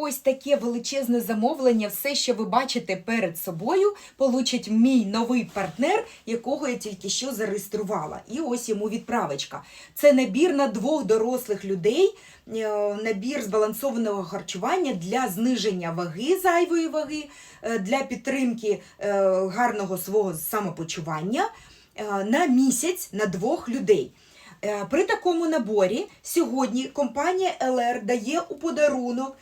Ось таке величезне замовлення, все, що ви бачите перед собою, получить мій новий партнер, якого я тільки що зареєструвала. І ось йому відправочка. Це набір на двох дорослих людей, е, набір збалансованого харчування для зниження ваги, зайвої ваги, е, для підтримки е, гарного свого самопочування на місяць на двох людей. При такому наборі сьогодні компанія LR дає у подарунок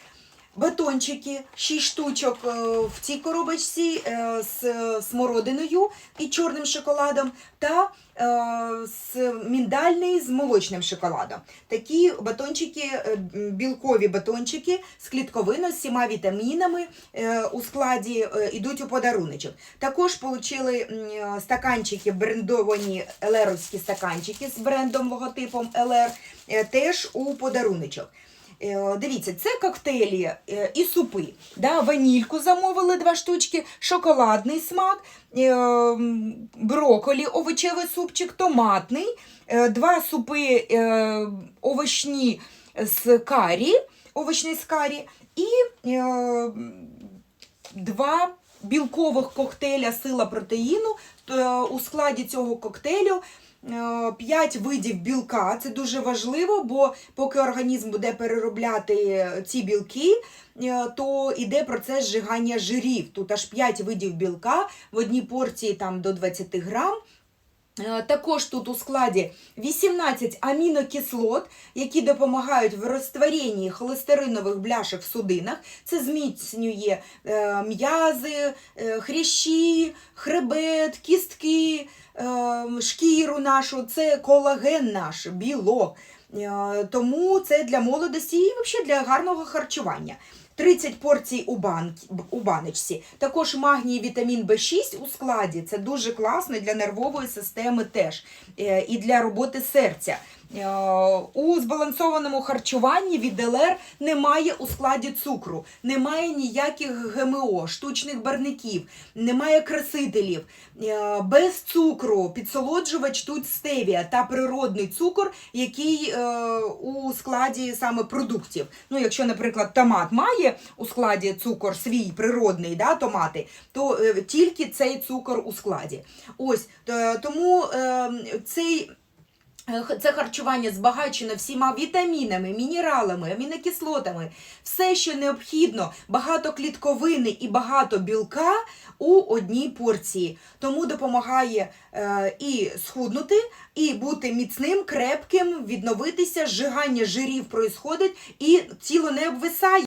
батончики, 6 штучок е, в цій коробочці е, з смородиною і чорним шоколадом, та е, з міндальний з молочним шоколадом. Такі батончики, білкові батончики з клітковиною, з всіма вітамінами у складі йдуть у подаруночок. Також отримали стаканчики, брендовані елеровські стаканчики з брендом логотипом е, теж у подаруночок. Е, Дивіться, це коктейлі е, і супи. Да, ванільку замовили два штучки, шоколадний смак, е, м, брокколі, овочевий супчик, томатний, два супи овочні з карі, овочний з карі і два білкових коктейля сила протеїну. У складі цього коктейлю 5 видів білка. Це дуже важливо, бо поки організм буде переробляти ці білки, е, то йде процес зжигання жирів. Тут аж 5 видів білка в одній порції там до 20 грам. Е, Також тут у складі 18 амінокислот, які допомагають в розтворенні холестеринових бляшок в судинах. Це зміцнює е, м'язи, е, хрящі, хребет, кістки, шкіру нашу, це колаген наш, білок. Тому це для молодості і взагалі для гарного харчування. 30 порцій у, банк, у баночці. Також магній вітамін В6 у складі. Це дуже класно для нервової системи теж. Е, І для роботи серця. Е, У збалансованому харчуванні від ЛР немає у складі цукру, немає ніяких ГМО, штучних барників, немає красителів. Е, Без цукру підсолоджувач тут стевія та природний цукор, який е, у складі саме продуктів. Ну, якщо, наприклад, томат має у складі цукор свій природний, да, томати, то тільки цей цукор у складі. Ось тому е, цей. Е, Це харчування збагачено всіма вітамінами, мінералами, амінокислотами, все, що необхідно, багато клітковини і багато білка у одній порції. Тому допомагає е, і схуднути, і бути міцним, крепким, відновитися, зжигання жирів происходить, і тіло не обвисає.